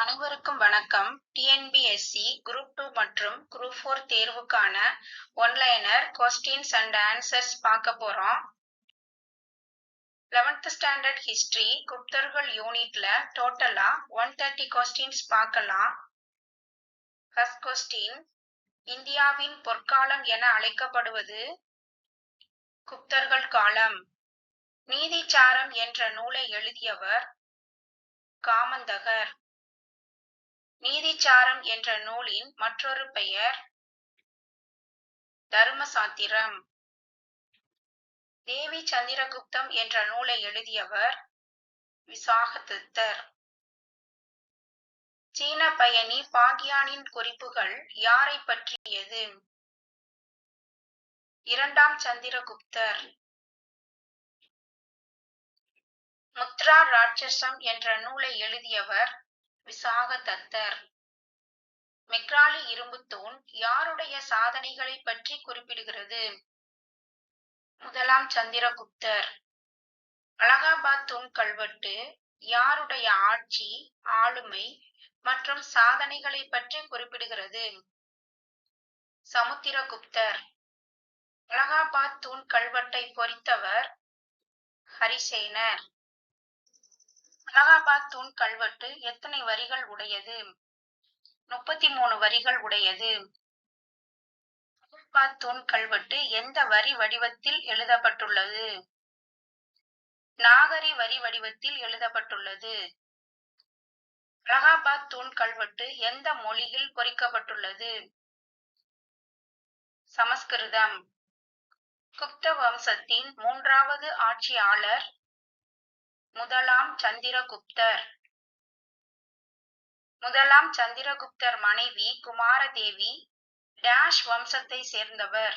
அனைவருக்கும் வணக்கம். TNPSC group two மற்றும் குரூப் ஃபோர் தேர்வுக்கான one liner questions and answers பார்க்க போறோம். லெவன்த் ஸ்டாண்டர்ட் ஹிஸ்டரி குப்தர்கள் யூனிட்ல டோட்டலா ஒன் தேர்ட்டி கொஸ்டின்ஸ் பார்க்கலாம். ஃபர்ஸ்ட் கொஸ்டின் இந்தியாவின் பொற்காலம் என அழைக்கப்படுவது? குப்தர்கள் காலம். நீதிச்சாரம் என்ற நூலை எழுதியவர் காமந்தகர். நீதிச்சாரம் என்ற நூலின் மற்றொரு பெயர் தர்மசாத்திரம். தேவி சந்திரகுப்தம் என்ற நூலை எழுதியவர் விசாகதித்தர். சீன பயணி பாகியானின் குறிப்புகள் யாரை பற்றியது? இரண்டாம் சந்திரகுப்தர். முத்ரா ராட்சசம் என்ற நூலை எழுதியவர் விசாக தத்தர் மெக்ராலி இரும்புத்தூண் யாருடைய சாதனைகளை பற்றி குறிப்பிடுகிறது? முதலாம் சந்திரகுப்தர். அலகாபாத் தூண் கல்வெட்டு யாருடைய ஆட்சி ஆளுமை மற்றும் சாதனைகளை பற்றி குறிப்பிடுகிறது? சமுத்திரகுப்தர். அலகாபாத் தூண் கல்வெட்டை பொறித்தவர் ஹரிசேனர். அலகாபாத் தூண் கல்வெட்டு எத்தனை வரிகள் உடையது? முப்பத்தி மூணு வரிகள் உடையது. அலகாபாத் தூண் கல்வெட்டு எந்த வரி வடிவத்தில் எழுதப்பட்டுள்ளது? நாகரி வரி வடிவத்தில் எழுதப்பட்டுள்ளது. அலகாபாத் தூண் கல்வெட்டு எந்த மொழியில் பொறிக்கப்பட்டுள்ளது? சமஸ்கிருதம். குப்த வம்சத்தின் மூன்றாவது ஆட்சியாளர் முதலாம் சந்திரகுப்தர். முதலாம் சந்திரகுப்தர் மனைவி குமாரதேவி டேஷ் வம்சத்தை சேர்ந்தவர்.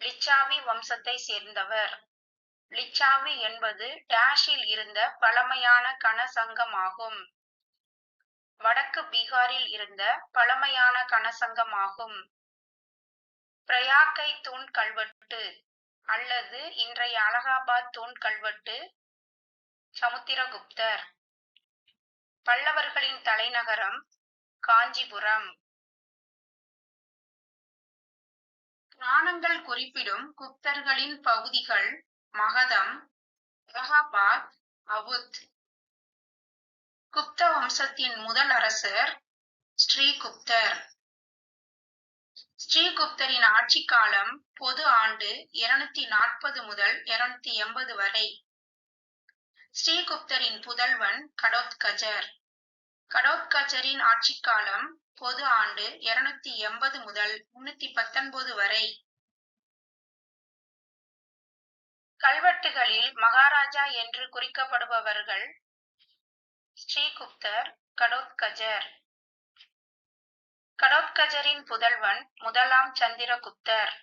லிச்சாவி வம்சத்தை சேர்ந்தவர். லிச்சாவி என்பது டேஷில் இருந்த பழமையான கனசங்கமாகும் வடக்கு பீகாரில் இருந்த பழமையான கனசங்கமாகும் பிரயாக்கை தூண் கல்வெட்டு அல்லது இன்றைய அலகாபாத் தூண் கல்வெட்டு சமுத்திரகுப்தர். பல்லவர்களின் தலைநகரம் காஞ்சிபுரம். புராணங்கள் குறிப்பிடும் குப்தர்களின் பகுதிகள் மகதம் அலகாபாத் அவுத். குப்த வம்சத்தின் முதல் அரசர் ஸ்ரீகுப்தர். ஸ்ரீகுப்தரின் ஆட்சி காலம் பொது ஆண்டு இருநூத்தி நாற்பது முதல் இருநூத்தி எண்பது வரை. ஸ்ரீகுப்தரின் புதல்வன் கடோத்கஜர். கடோத்கஜரின் ஆட்சி காலம் பொது ஆண்டு இருநூத்தி எண்பது முதல் முன்னூத்தி பத்தொன்பது வரை. கல்வெட்டுகளில் மகாராஜா என்று குறிக்கப்படுபவர்கள் ஸ்ரீகுப்தர் கடோத்கஜர். கடோத்கஜரின் புதல்வன் முதலாம் சந்திரகுப்தர்.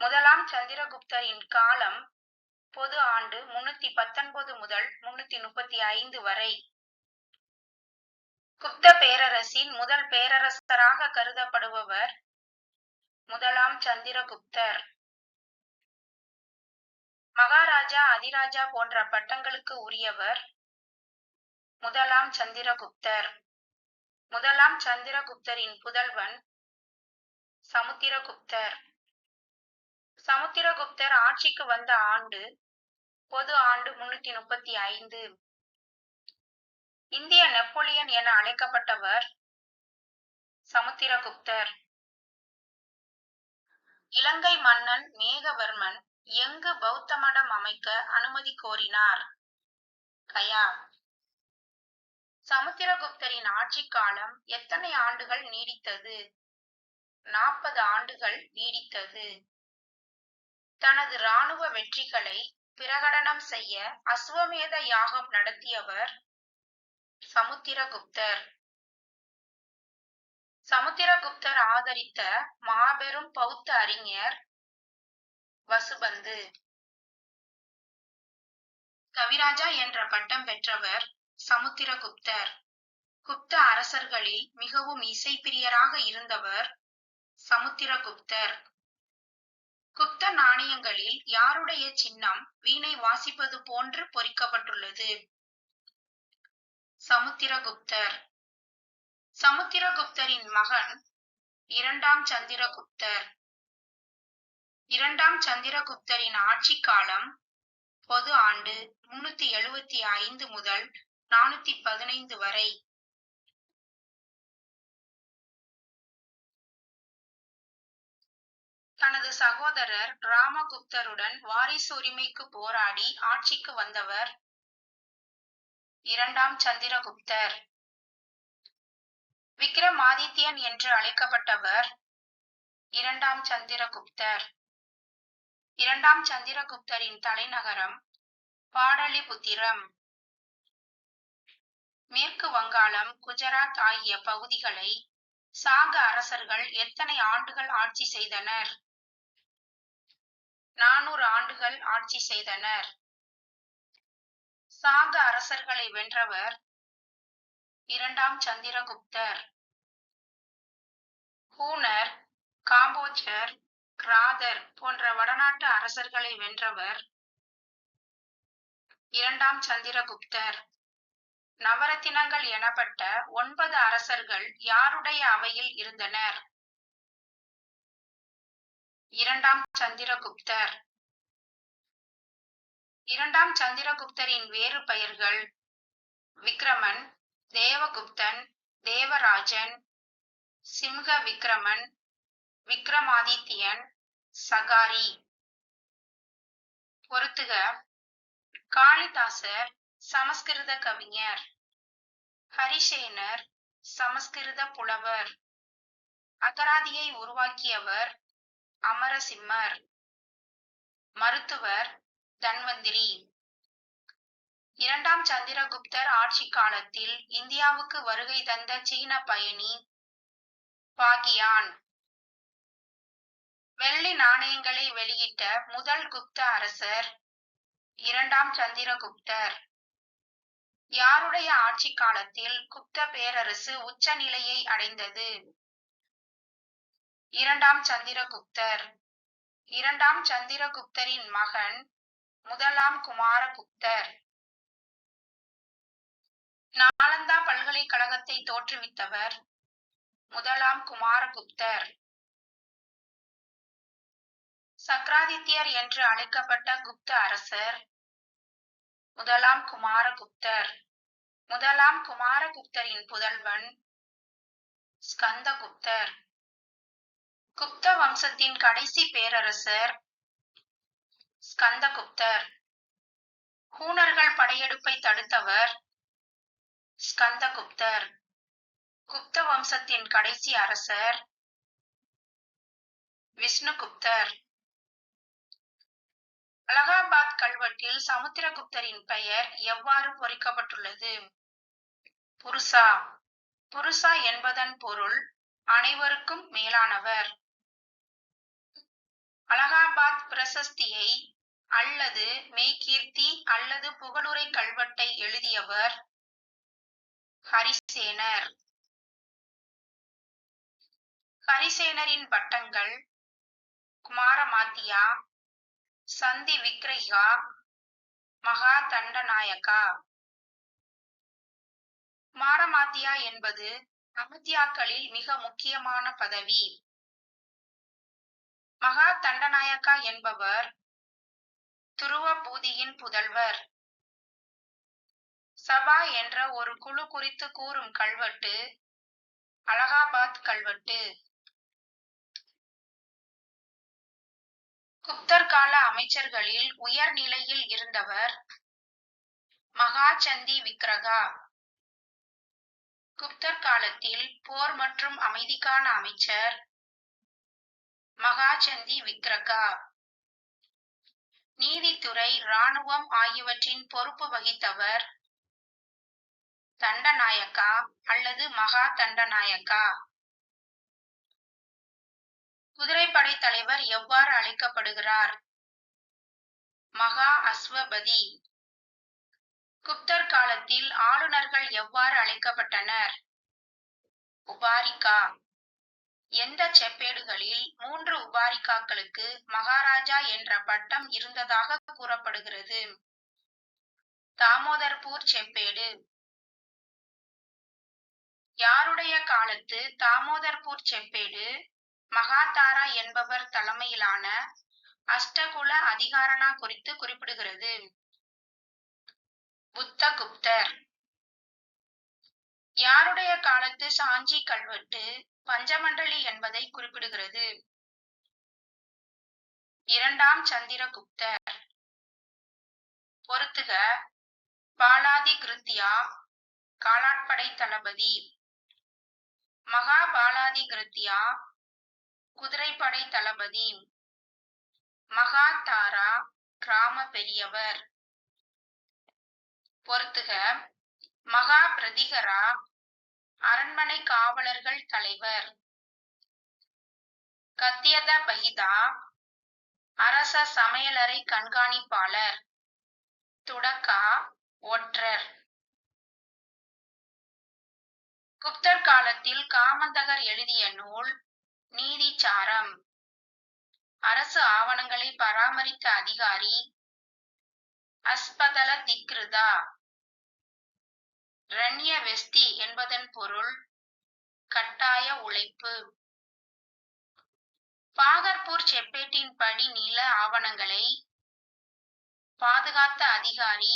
முதலாம் சந்திரகுப்தரின் காலம் பொது ஆண்டு முன்னூத்தி பத்தொன்பது முதல் முன்னூத்தி முப்பத்தி ஐந்து வரை. குப்த பேரரசின் முதல் பேரரசராக கருதப்படுபவர் முதலாம் சந்திரகுப்தர். மகாராஜா அதிராஜா போன்ற பட்டங்களுக்கு உரியவர் முதலாம் சந்திரகுப்தர். முதலாம் சந்திரகுப்தரின் புதல்வன் சமுத்திரகுப்தர். சமுத்திரகுப்தர் ஆட்சிக்கு வந்த ஆண்டு பொது ஆண்டு முன்னூத்தி முப்பத்தி ஐந்து. இந்திய நெப்போலியன் என அழைக்கப்பட்டவர் சமுத்திரகுப்தர். இலங்கை மன்னன் மேகவர்மன் எங்கு பௌத்த மடம் அமைக்க அனுமதி கோரினார்? கயா. சமுத்திரகுப்தரின் ஆட்சி காலம் எத்தனை ஆண்டுகள் நீடித்தது? நாற்பது ஆண்டுகள் நீடித்தது. தனது இராணுவ வெற்றிகளை பிரகடனம் செய்ய அஸ்வமேத யாகம் நடத்தியவர் சமுத்திரகுப்தர். சமுத்திரகுப்தர் ஆதரித்த மாபெரும் பௌத்த அறிஞர் வசுபந்து. கவிராஜா என்ற பட்டம் பெற்றவர் சமுத்திரகுப்தர். குப்த அரசர்களில் மிகவும் இசைப்பிரியராக இருந்தவர் சமுத்திரகுப்தர். குப்த நாணயங்களில் யாருடைய சின்னம் வீணை வாசிப்பது போன்று பொறிக்கப்பட்டுள்ளது? சமுத்திரகுப்தர். சமுத்திரகுப்தரின் மகன் இரண்டாம் சந்திரகுப்தர். இரண்டாம் சந்திரகுப்தரின் ஆட்சி காலம் பொது ஆண்டு முன்னூத்தி எழுபத்தி ஐந்து முதல் நானூத்தி பதினைந்து வரை. தனது சகோதரர் ராமகுப்தருடன் வாரிசுரிமைக்கு போராடி ஆட்சிக்கு வந்தவர் இரண்டாம் சந்திரகுப்தர். விக்ரமாதித்யன் என்று அழைக்கப்பட்டவர் இரண்டாம் சந்திரகுப்தர். இரண்டாம் சந்திரகுப்தரின் தலைநகரம் பாடலிபுத்திரம். மேற்கு வங்காளம் குஜராத் ஆகிய பகுதிகளை சாக அரசர்கள் எத்தனை ஆண்டுகள் ஆட்சி செய்தனர்? நானூறு ஆண்டுகள் ஆட்சி செய்தனர். சாக அரசர்களை வென்றவர் இரண்டாம் சந்திரகுப்தர். ஹூனர் காம்போஜர் கிராதர் போன்ற வடநாட்டு அரசர்களை வென்றவர் இரண்டாம் சந்திரகுப்தர். நவரத்தினங்கள் எனப்பட்ட ஒன்பது அரசர்கள் யாருடைய அவையில் இருந்தனர்? இரண்டாம் சந்திரகுப்தர். இரண்டாம் சந்திரகுப்தரின் வேறு பெயர்கள் விக்ரமன் தேவகுப்தன் தேவராஜன் சிம்ஹ விக்ரமன் விக்ரமாதித்யன் சகாரி. பொருத்துக. காளிதாசர் சமஸ்கிருத கவிஞர். ஹரிசேனர் சமஸ்கிருத புலவர். அகராதியை உருவாக்கியவர் அமரசிம்மர் மருத்துவர் தன்வந்திரி. இரண்டாம் சந்திரகுப்தர் ஆட்சி காலத்தில் இந்தியாவுக்கு வருகை தந்த சீன பயணி பாகியான். வெள்ளி நாணயங்களை வெளியிட்ட முதல் குப்த அரசர் இரண்டாம் சந்திரகுப்தர். யாருடைய ஆட்சி காலத்தில் குப்த பேரரசு உச்ச நிலையை அடைந்தது? இரண்டாம் சந்திரகுப்தர். இரண்டாம் சந்திரகுப்தரின் மகன் முதலாம் குமாரகுப்தர். நாலந்தா பல்கலைக்கழகத்தை தோற்றுவித்தவர் முதலாம் குமாரகுப்தர். சக்ராதித்யர் என்று அழைக்கப்பட்ட குப்த அரசர் முதலாம் குமாரகுப்தர். முதலாம் குமாரகுப்தரின் புதல்வன் ஸ்கந்தகுப்தர். குப்த வம்சத்தின் கடைசி பேரரசர் ஸ்கந்தகுப்தர். ஹூனர்கள் படையெடுப்பை தடுத்தவர் ஸ்கந்தகுப்தர். குப்த வம்சத்தின் கடைசி அரசர் விஷ்ணுகுப்தர். அலகாபாத் கல்வெட்டில் சமுத்திரகுப்தரின் பெயர் எவ்வாறு பொறிக்கப்பட்டுள்ளது? புருஷா. புருஷா என்பதன் பொருள் அனைவருக்கும் மேலானவர். அலகாபாத் பிரசஸ்தியை அல்லது மெய்கீர்த்தி அல்லது புகழுரை கல்வெட்டை எழுதியவர் ஹரிசேனர். ஹரிசேனரின் பட்டங்கள் குமாரமாத்தியா சந்தி விக்ரஹா மகா தண்டநாயக்கா குமாரமாத்தியா என்பது அமத்தியாக்களில் மிக முக்கியமான பதவி. மகா தண்டநாயக்கா என்பவர் துருவ பூதியின் புதல்வர். சபா என்ற ஒரு குழு குறித்து கூறும் கல்வெட்டு அலகாபாத் கல்வெட்டு. குப்தர் கால அமைச்சர்களில் உயர் நிலையில் இருந்தவர் மகாச்சந்தி விக்ரகா குப்தர் காலத்தில் போர் மற்றும் அமைதிக்கான அமைச்சர் மகாச்சந்தி விக்ரகா நீதித்துறை இராணுவம் ஆகியவற்றின் பொறுப்பு வகித்தவர் தண்டநாயக்கா அல்லது மகா தண்டநாயக்கா. குதிரைப்படை தலைவர் எவ்வாறு அழைக்கப்படுகிறார்? மகா அஸ்வபதி. குப்தர் காலத்தில் ஆளுநர்கள் எவ்வாறு அழைக்கப்பட்டனர்? உபாரிகா. எந்த செப்பேடுகளில் மூன்று உபாரிகாக்களுக்கு மகாராஜா என்ற பட்டம் இருந்ததாக கூறப்படுகிறது. தாமோதர்பூர் செப்பேடு. யாருடைய காலத்து தாமோதர்பூர் செப்பேடு? மகாதாரா என்பவர் தலைமையிலான அஷ்டகுல அதிகாரணா குறித்து குறிப்பிடுகிறது. புத்தகுப்தர். யாருடைய காலத்து சாஞ்சி கல்வெட்டு? பஞ்சமண்டலி என்பதை குறிப்பிடுகிறது. இரண்டாம் சந்திரகுப்தர். பொருத்துக பாலாதி கிருத்தியா காலாட்படை தளபதி. மகாபாலாதி கிருத்தியா குதிரைப்படை தளபதி. மகாதாரா கிராம பெரியவர். பொருத்துக மகா பிரதிகரா அரண்மனை காவலர்கள் தலைவர். கத்தியத பகிதா அரச சமையலறை கண்காணிப்பாளர். துடக்கா ஒற்றர். குப்தர் காலத்தில் காமந்தகர் எழுதிய நூல் நீதிச்சாரம் அரசு ஆவணங்களை பராமரித்த அதிகாரி அஸ்பதல திக்ருதா. ரண்ய வெஸ்தி என்பதன் பொருள் கட்டாய உழைப்பு. பாகர்பூர் செப்பேட்டின் படி நில ஆவணங்களை பாதுகாத்த அதிகாரி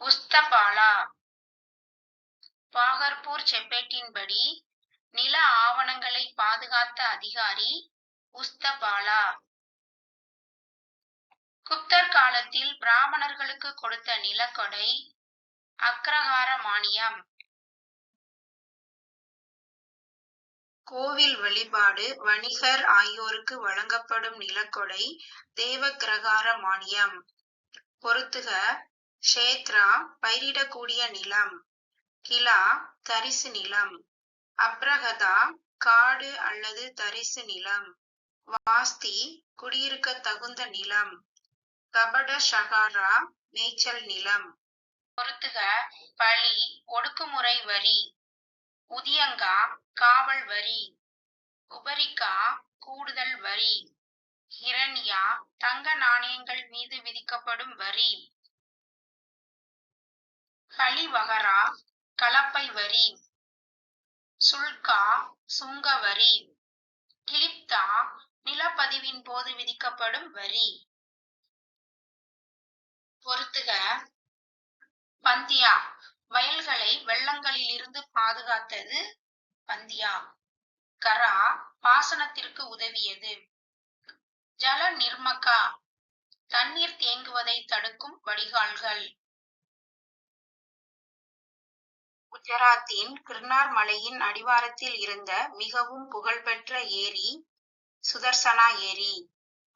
உஸ்தபாலா. பாகர்பூர் செப்பேட்டின்படி நில ஆவணங்களை பாதுகாத்த அதிகாரி உஸ்தபாலா. குப்தர் காலத்தில் பிராமணர்களுக்கு கொடுத்த நிலக்கொடை அக்ரஹார மானியம் கோவில் வழிபாடு வணிகர் ஆகியோருக்கு வழங்கப்படும் நிலக்கொடை தேவக்கிரகார மானியம் பொறுத்துக ஷேத்ரா பயிரிடக்கூடிய நிலம் கிலா தரிசு நிலம் அப்ரகதா காடு அல்லது தரிசு நிலம் வாஸ்தி குடியிருக்க தகுந்த நிலம். கபட ஷகாரா மேய்ச்சல் நிலம். பொறுத்துக பழி ஒடுக்குமுறை வரி. உதியங்கா காவல் வரி. உபரிக்கா கூடுதல் வரி. ஹிரண்யா தங்க நாணயங்கள் மீது விதிக்கப்படும் வரி. கலிவகரா கலப்பை வரி. சுல்கா சுங்க வரி. கிளிப்தா நிலப்பதிவின் போது விதிக்கப்படும் வரி. பொறுத்துக. பந்தியா வயல்களை வெள்ளங்களில் இருந்து பாதுகாத்தது பந்தியா. கரா பாசனத்திற்கு உதவியது. ஜல நிர்மகா தண்ணீர் தேங்குவதை தடுக்கும் வடிகால்கள். குஜராத்தின் கிருனார் மலையின் அடிவாரத்தில் இருந்த மிகவும் புகழ்பெற்ற ஏரி சுதர்சனா ஏரி.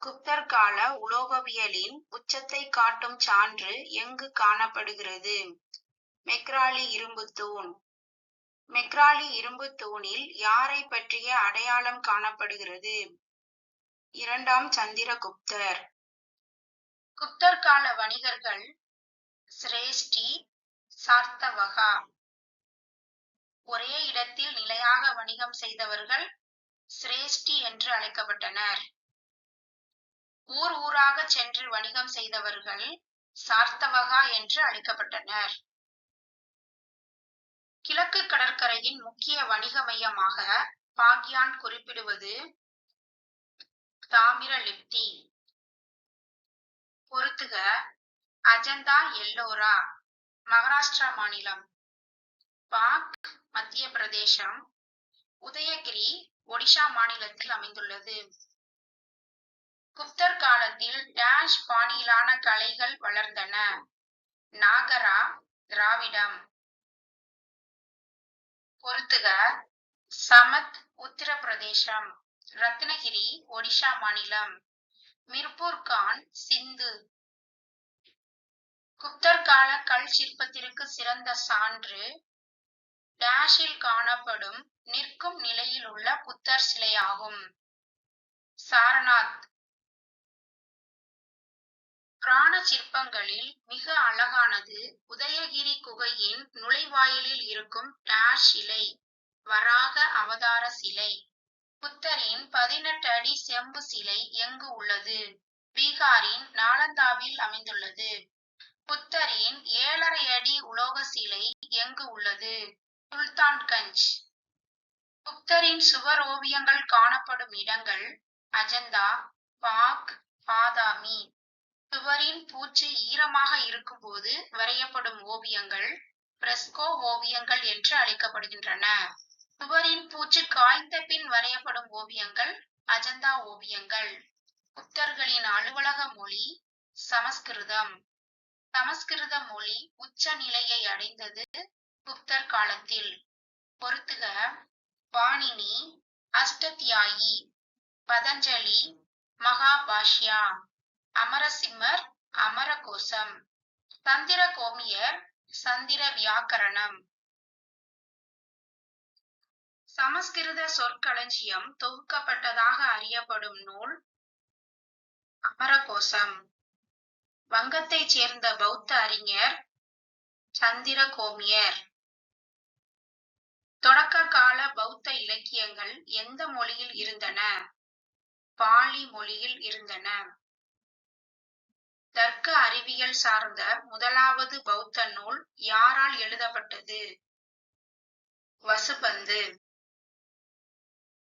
குப்தர் கால உலோகவியலின் உச்சத்தை காட்டும் சான்று எங்கு காணப்படுகிறது? மெக்ராலி இரும்பு தூண் மெக்ராலி இரும்பு தூணில் யாரை பற்றிய அடையாளம் காணப்படுகிறது? இரண்டாம் சந்திரகுப்தர். குப்தர் கால வணிகர்கள் சிரேஷ்டி சார்த்தவகா. ஒரே இடத்தில் நிலையாக வணிகம் செய்தவர்கள் சிரேஷ்டி என்று அழைக்கப்பட்டனர். ஊர் ஊராக சென்று வணிகம் செய்தவர்கள் சார்த்தவகா என்று அழைக்கப்பட்டனர். கிழக்கு கடற்கரையின் முக்கிய வணிக மையமாக பாக்யான் குறிப்பிடுவது தாமிரலிப்தி. பொருத்துக அஜந்தா எல்லோரா மகாராஷ்டிரா மாநிலம் பாக் மத்திய பிரதேசம் உதயகிரி ஒடிஷா மாநிலத்தில் அமைந்துள்ளது. குப்தர் காலத்தில் டேஷ் பாணியிலான கலைகள் வளர்ந்தன. நாகரா திராவிடம். பொருத்துக சமத் உத்தரப்பிரதேசம். ரத்னகிரி ஒடிஷா மாநிலம். மிர்பூர் கான் சிந்து. குப்தர் கால கல் சிற்பத்திற்கு சிறந்த சான்று டேஷில் காணப்படும் நிற்கும் நிலையில் உள்ள புத்தர் சிலையாகும். சாரநாத். பிராண சிற்பங்களில் மிக அழகானது உதயகிரி குகையின் நுழைவாயிலில் இருக்கும் டேஷ் சிலை வராக அவதார சிலை. புத்தரின் பதினெட்டு அடி செம்பு சிலை எங்கு உள்ளது? பீகாரின் நாலந்தாவில் அமைந்துள்ளது. புத்தரின் ஏழரை அடி உலோக சிலை எங்கு உள்ளது? சுல்தான்கஞ்ச். புத்தரின் சுவர் ஓவியங்கள் காணப்படும் இடங்கள் அஜந்தா பாக் பாதாமி. சுவரின் பூச்சு ஈரமாக இருக்கும்போது வரையப்படும் ஓவியங்கள் பிரஸ்கோ ஓவியங்கள் என்று அழைக்கப்படுகின்றன. சுவரின் பூச்சு காய்ந்த பின் வரையப்படும் ஓவியங்கள் அஜந்தா ஓவியங்கள். புத்தர்களின் அலுவலக மொழி சமஸ்கிருதம். சமஸ்கிருத மொழி உச்ச நிலையை அடைந்தது குப்தர் காலத்தில். பொருத்துக பாணினி அஷ்டத்யாயி பதஞ்சலி மகாபாஷ்யா. அமரசிம்மர் அமரகோசம் தந்திர கோமியர் சந்திர வியாக்கரணம் சமஸ்கிருத சொற்களஞ்சியம் தொகுக்கப்பட்டதாக அறியப்படும் நூல் அமரகோசம். வங்கத்தைச் சேர்ந்த பௌத்த அறிஞர் சந்திர கோமியர் தொடக்க கால பௌத்த இலக்கியங்கள் எந்த மொழியில் இருந்தன? பாலி மொழியில் இருந்தன. தர்க்க அறிவியல் சார்ந்த முதலாவது பௌத்த நூல் யாரால் எழுதப்பட்டது? வசுபந்து.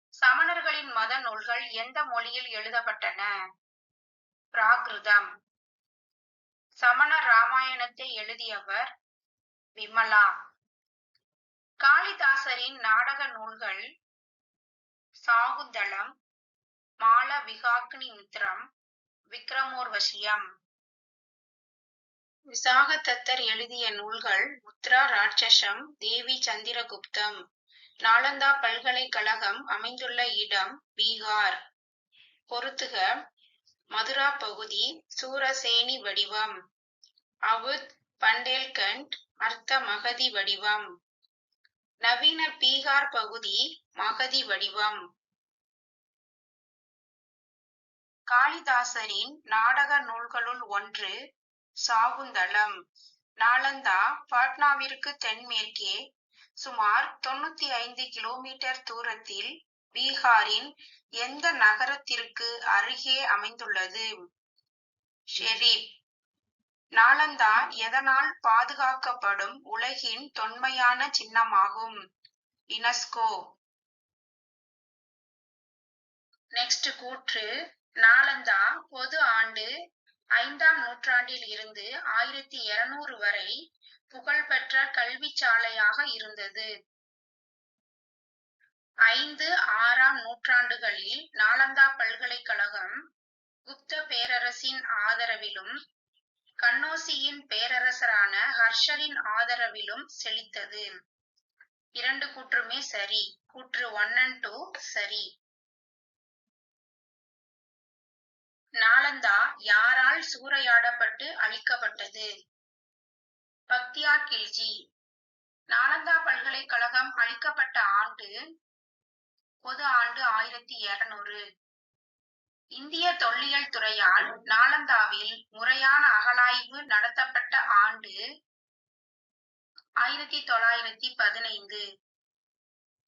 சமணர்களின் மத நூல்கள் எந்த மொழியில் எழுதப்பட்டன? பிராகிருதம். சமண ராமாயணத்தை எழுதியவர் விமலா. காளிதாசரின் நாடக நூல்கள் சாகுந்தளம் மால விகாக்னி மித்ரம் விக்ரமோர்வசியம். விசாகதத்தர் எழுதிய நூல்கள் முத்ரா ராட்சசம் தேவி சந்திரகுப்தம் நாலந்தா பல்கலைக்கழகம் அமைந்துள்ள இடம் பீகார். பொருத்துக மதுரா பகுதி சூரசேனி வடிவம் அவுத் பண்டேல்கண்ட் அர்த்த மகதி வடிவம் நவீன பீகார் பகுதி மகதி வடிவம். காளிதாசரின் நாடக நூல்களுள் ஒன்று சாகுந்தளம். நாலந்தா பாட்னாவிற்கு தென்மேற்கே சுமார் தொண்ணூத்தி ஐந்து கிலோமீட்டர் தூரத்தில் பீகாரின் எந்த நகரத்திற்கு அருகே அமைந்துள்ளது? ஷெரீப். நாளந்தா எதனால் பாதுகாக்கப்படும் உலகின் தொன்மையான சின்னமாகும்? யுனெஸ்கோ. நெக்ஸ்ட் கூற்று. நாளந்தா பொது ஆண்டு ஐந்தாம் நூற்றாண்டில் இருந்து ஆயிரத்தி இருநூறு வரை புகழ்பெற்ற கல்வி சாலையாக இருந்தது. ஐந்து ஆறாம் நூற்றாண்டுகளில் நாலந்தா பல்கலைக்கழகம் குப்த பேரரசின் ஆதரவிலும் கண்ணோசியின் பேரரசரான ஹர்ஷரின் ஆதரவிலும் செழித்தது. இரண்டு கூற்றுமே சரி. கூற்று ஒன் அண்ட் டூ சரி. நாலந்தா யாரால் சூறையாடப்பட்டு அழிக்கப்பட்டது? பக்தியார் கில்ஜி. நாலந்தா பல்கலைக்கழகம் அளிக்கப்பட்ட ஆண்டு பொது ஆண்டு ஆயிரத்தி இருநூறு. இந்திய தொல்லியல் துறையால் நாலந்தாவில் முறையான அகழாய்வு நடத்தப்பட்ட ஆண்டு ஆயிரத்தி தொள்ளாயிரத்தி பதினைந்து.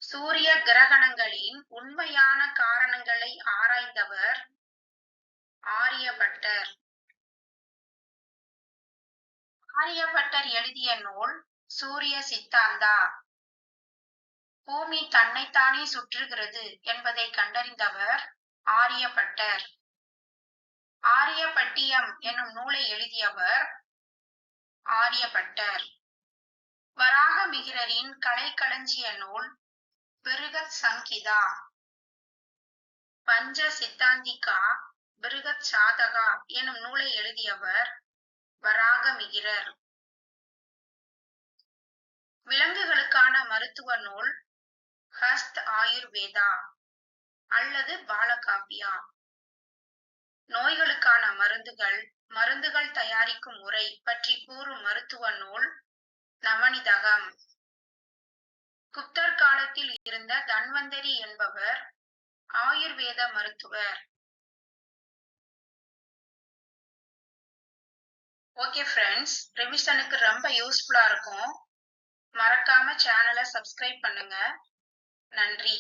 சூரிய கிரகணங்களின் உண்மையான காரணங்களை ஆராய்ந்தவர் ஆரியபட்டர் ஆரியபட்டர் எழுதிய நூல் சூரிய சித்தாந்தா. பூமி தன்னைத்தானே சுற்றுகிறது என்பதை கண்டறிந்தவர் ஆரியபட்டர் ஆரியபட்டியம் எனும் நூலை எழுதியவர் ஆரியபட்டர் வராக மிகிரரின் கலை களஞ்சிய நூல் பிருகத் சங்கிதா. பஞ்ச சித்தாந்திகா பிருகத் சாதகா எனும் நூலை எழுதியவர் வராகமிகிரர் விலங்குகளுக்கான மருத்துவ நூல் ஹஸ்த் ஆயுர்வேதா அல்லது பாலகாப்பியா. நோய்களுக்கான மருந்துகள் மருந்துகள் தயாரிக்கும் முறை பற்றி கூறும் மருத்துவ நூல் நவனிதகம் குப்தர் காலத்தில் இருந்த தன்வந்தரி என்பவர் ஆயுர்வேத மருத்துவர். ஓகே ஃப்ரெண்ட்ஸ் ரிவிஷனுக்கு ரொம்ப யூஸ்ஃபுல்லாக இருக்கும். மறக்காம சேனலை சப்ஸ்கிரைப் பண்ணுங்க. நன்றி.